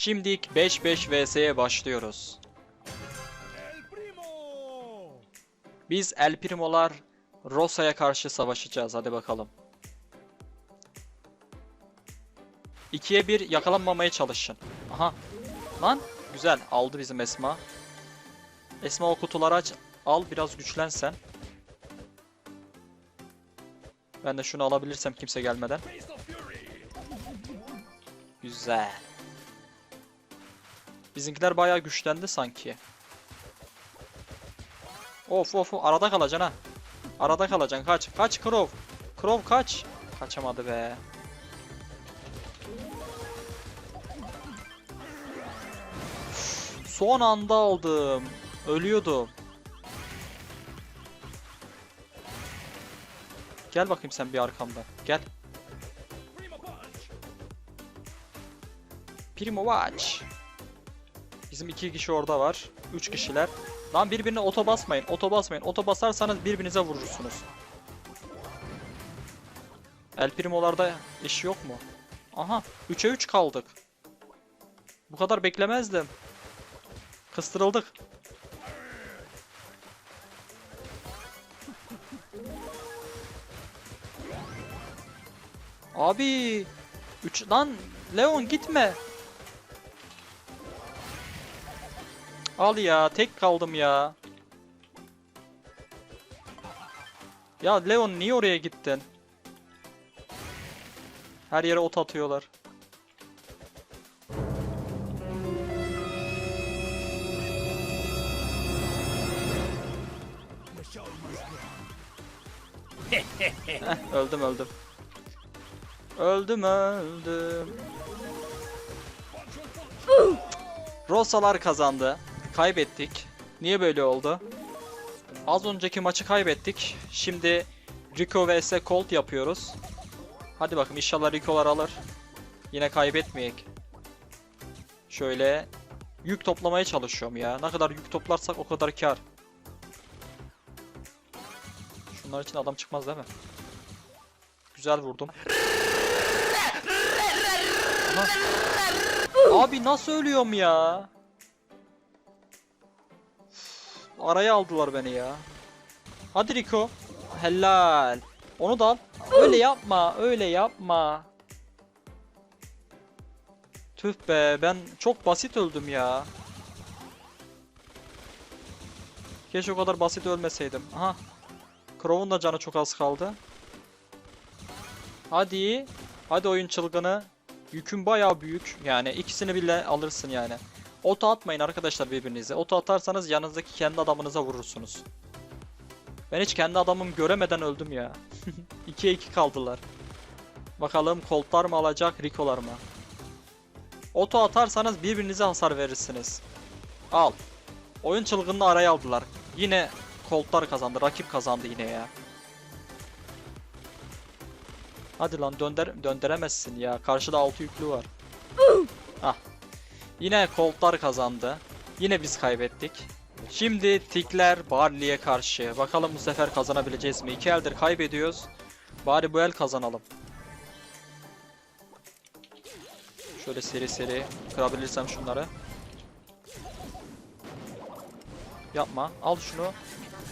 Şimdi 5-5 vs'ye başlıyoruz. Biz El Primo'lar Rosa'ya karşı savaşacağız. Hadi bakalım. 2'ye 1 yakalanmamaya çalışın. Aha. Lan güzel aldı bizim Esma. Esma o kutuları aç. Al biraz güçlen sen. Ben de şunu alabilirsem kimse gelmeden. Güzel. Bizimkiler bayağı güçlendi sanki. Of of arada kalacaksın ha. Arada kalacaksın kaç. Kaç Krov. Krov kaç. Kaçamadı be. Son anda aldım. Ölüyordum. Gel bakayım sen bir arkamda. Gel. Primo Watch. Bizim iki kişi orada var. Üç kişiler. Lan birbirine oto basmayın. Oto basmayın. Oto basarsanız birbirinize vurursunuz. El Primo'larda iş yok mu? Aha. 3'e 3 kaldık. Bu kadar beklemezdim. Kıstırıldık. Abi 3 lan Leon gitme. Al ya tek kaldım ya. Ya Leon niye oraya gittin? Her yere ot atıyorlar. Heh, öldüm öldüm. Öldüm öldüm. Rosalar kazandı. Kaybettik. Niye böyle oldu? Az önceki maçı kaybettik. Şimdi Rico vs Colt yapıyoruz. Hadi bakın inşallah Rico'lar alır. Yine kaybetmeyek. Şöyle yük toplamaya çalışıyorum ya. Ne kadar yük toplarsak o kadar kar. Şunlar için adam çıkmaz değil mi? Güzel vurdum. Abi nasıl ölüyorum ya? Araya aldılar beni ya. Hadi Rico. Helal. Onu da al. Öyle yapma. Öyle yapma. Tüh be. Ben çok basit öldüm ya. Keşke o kadar basit ölmeseydim. Aha. Crow'un da canı çok az kaldı. Hadi. Hadi oyun çılgını. Yükün bayağı büyük. Yani ikisini bile alırsın yani. Oto atmayın arkadaşlar birbirinize. Oto atarsanız yanınızdaki kendi adamınıza vurursunuz. Ben hiç kendi adamımı göremeden öldüm ya. 2'ye 2 kaldılar. Bakalım Colt'lar mı alacak, Rico'lar mı? Oto atarsanız birbirinize hasar verirsiniz. Al. Oyun çılgınını araya aldılar. Yine Colt'lar kazandı. Rakip kazandı yine ya. Hadi lan dönder döndüremezsin ya. Karşıda 6 yüklü var. ah. Yine Colt'lar kazandı. Yine biz kaybettik. Şimdi Tikler Barley'e karşı. Bakalım bu sefer kazanabileceğiz mi? İki eldir kaybediyoruz. Bari bu el kazanalım. Şöyle seri seri kırabilirsem şunları. Yapma. Al şunu.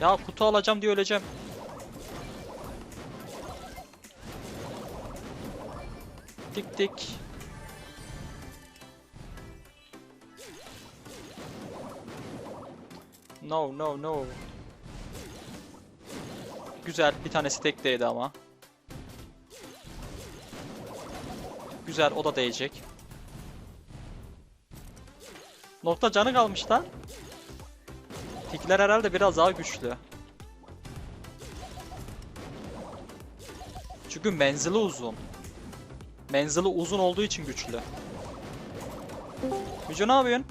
Ya kutu alacağım diye öleceğim. Tik tik. No no no. Güzel bir tanesi tek değdi ama. Güzel o da değecek. Nokta canı kalmış lan. Tikler herhalde biraz daha güçlü. Çünkü menzili uzun. Menzili uzun olduğu için güçlü. Müco ne yapıyorsun?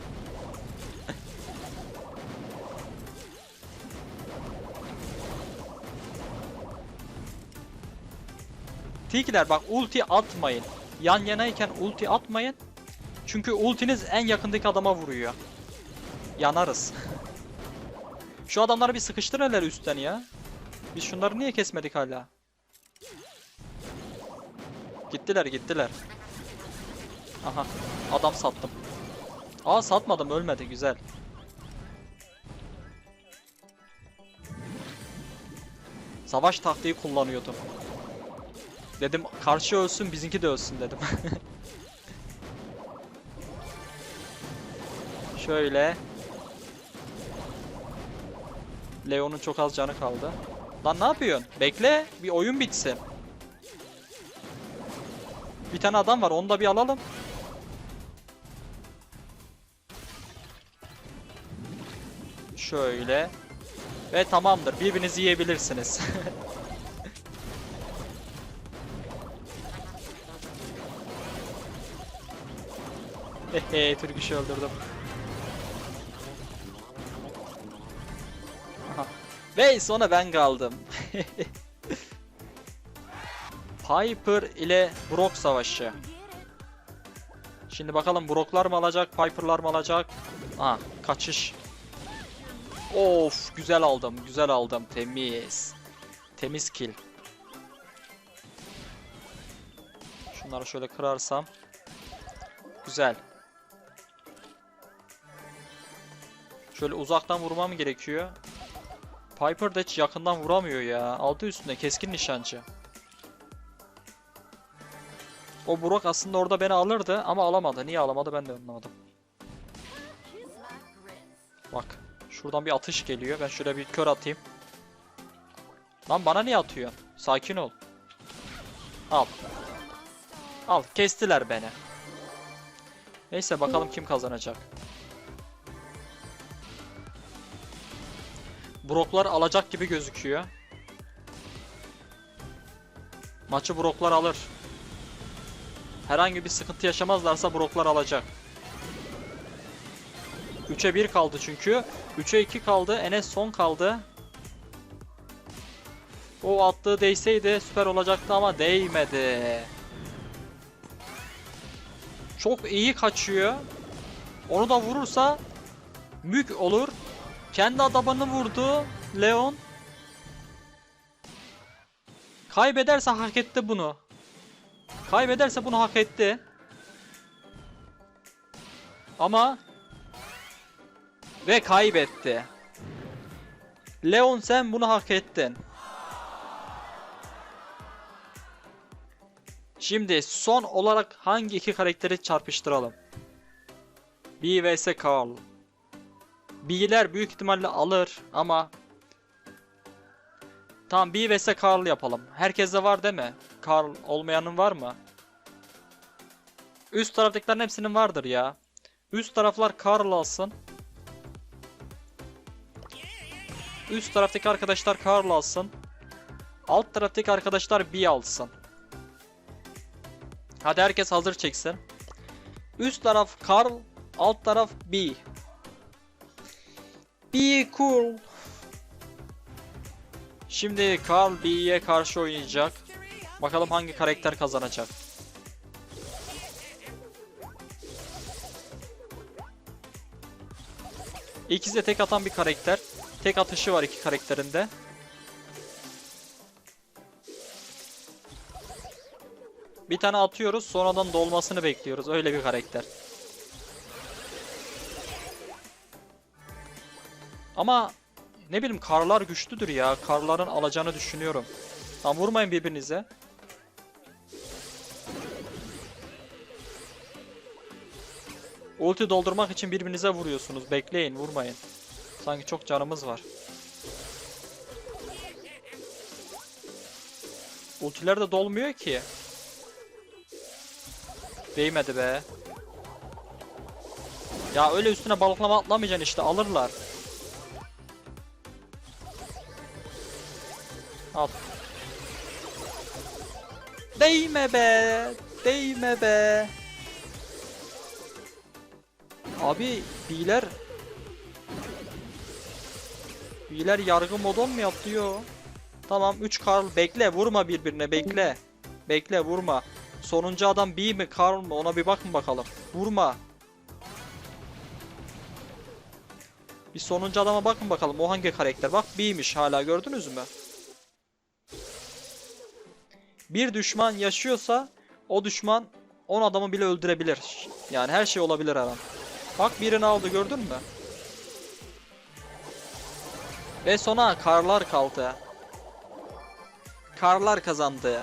Tilkiler bak ulti atmayın. Yan yanayken ulti atmayın. Çünkü ultiniz en yakındaki adama vuruyor. Yanarız. Şu adamları bir sıkıştır hele üstten ya. Biz şunları niye kesmedik hala? Gittiler gittiler. Aha adam sattım. Aa satmadım ölmedi güzel. Savaş taktiği kullanıyordum. Dedim karşı ölsün bizimki de ölsün dedim. Şöyle. Leon'un çok az canı kaldı. Lan ne yapıyorsun? Bekle bir oyun bitsin. Bir tane adam var onu da bir alalım. Şöyle. Ve tamamdır. Birbirinizi yiyebilirsiniz. Hehe Türküş'ü öldürdüm. Ve sonra ben kaldım. Piper ile Brock savaşı. Şimdi bakalım Brock'lar mı alacak, Piper'lar mı alacak? Aha, kaçış. Of, güzel aldım, güzel aldım. Temiz. Temiz kill. Şunları şöyle kırarsam. Güzel. Şöyle uzaktan vurmam gerekiyor. Piper da hiç yakından vuramıyor ya. Aldı üstünde keskin nişancı. O Brock aslında orada beni alırdı ama alamadı. Niye alamadı ben de anlamadım. Bak. Şuradan bir atış geliyor. Ben şöyle bir kör atayım. Lan bana niye atıyorsun? Sakin ol. Al. Al. Kestiler beni. Neyse bakalım kim kazanacak. Brocklar alacak gibi gözüküyor. Maçı Brocklar alır. Herhangi bir sıkıntı yaşamazlarsa Brocklar alacak. 3'e 1 kaldı çünkü. 3'e 2 kaldı. Enes son kaldı. O attığı değseydi süper olacaktı ama değmedi. Çok iyi kaçıyor. Onu da vurursa mük olur. Kendi adamını vurdu Leon. Kaybederse hak etti bunu. Kaybederse bunu hak etti. Ama ve kaybetti. Leon sen bunu hak ettin. Şimdi son olarak hangi iki karakteri çarpıştıralım? B vs Carl. B'ler büyük ihtimalle alır ama Tamam B vs Carl yapalım. Herkeste var değil mi? Carl olmayanın var mı? Üst taraftakilerin hepsinin vardır ya. Üst taraflar Carl alsın. Üst taraftaki arkadaşlar Carl alsın. Alt taraftaki arkadaşlar B alsın. Hadi herkes hazır çeksin. Üst taraf Carl, alt taraf B. Be cool. Şimdi Carl B'ye karşı oynayacak. Bakalım hangi karakter kazanacak. İkisi de tek atan bir karakter. Tek atışı var iki karakterinde. Bir tane atıyoruz sonradan dolmasını bekliyoruz. Öyle bir karakter. Ama ne bileyim karlar güçlüdür ya. Karların alacağını düşünüyorum. Tam vurmayın birbirinize. Ulti doldurmak için birbirinize vuruyorsunuz. Bekleyin, vurmayın. Sanki çok canımız var. Ultiler de dolmuyor ki. Değmedi be. Ya öyle üstüne balıklama atlamayacaksın işte alırlar. Al. Değme be. Değme be. Abi biler Biler yargı modon mu yaptı yo? Tamam 3 Karl bekle vurma birbirine bekle. Bekle vurma. Sonuncu adam B mi Karl mı ona bir bakın bakalım. Vurma. Bir sonuncu adama bakın bakalım o hangi karakter. Bak B'miş hala gördünüz mü? Bir düşman yaşıyorsa o düşman 10 adamı bile öldürebilir. Yani her şey olabilir her an. Bak birini aldı gördün mü? Ve sona karlar kaldı. Karlar kazandı.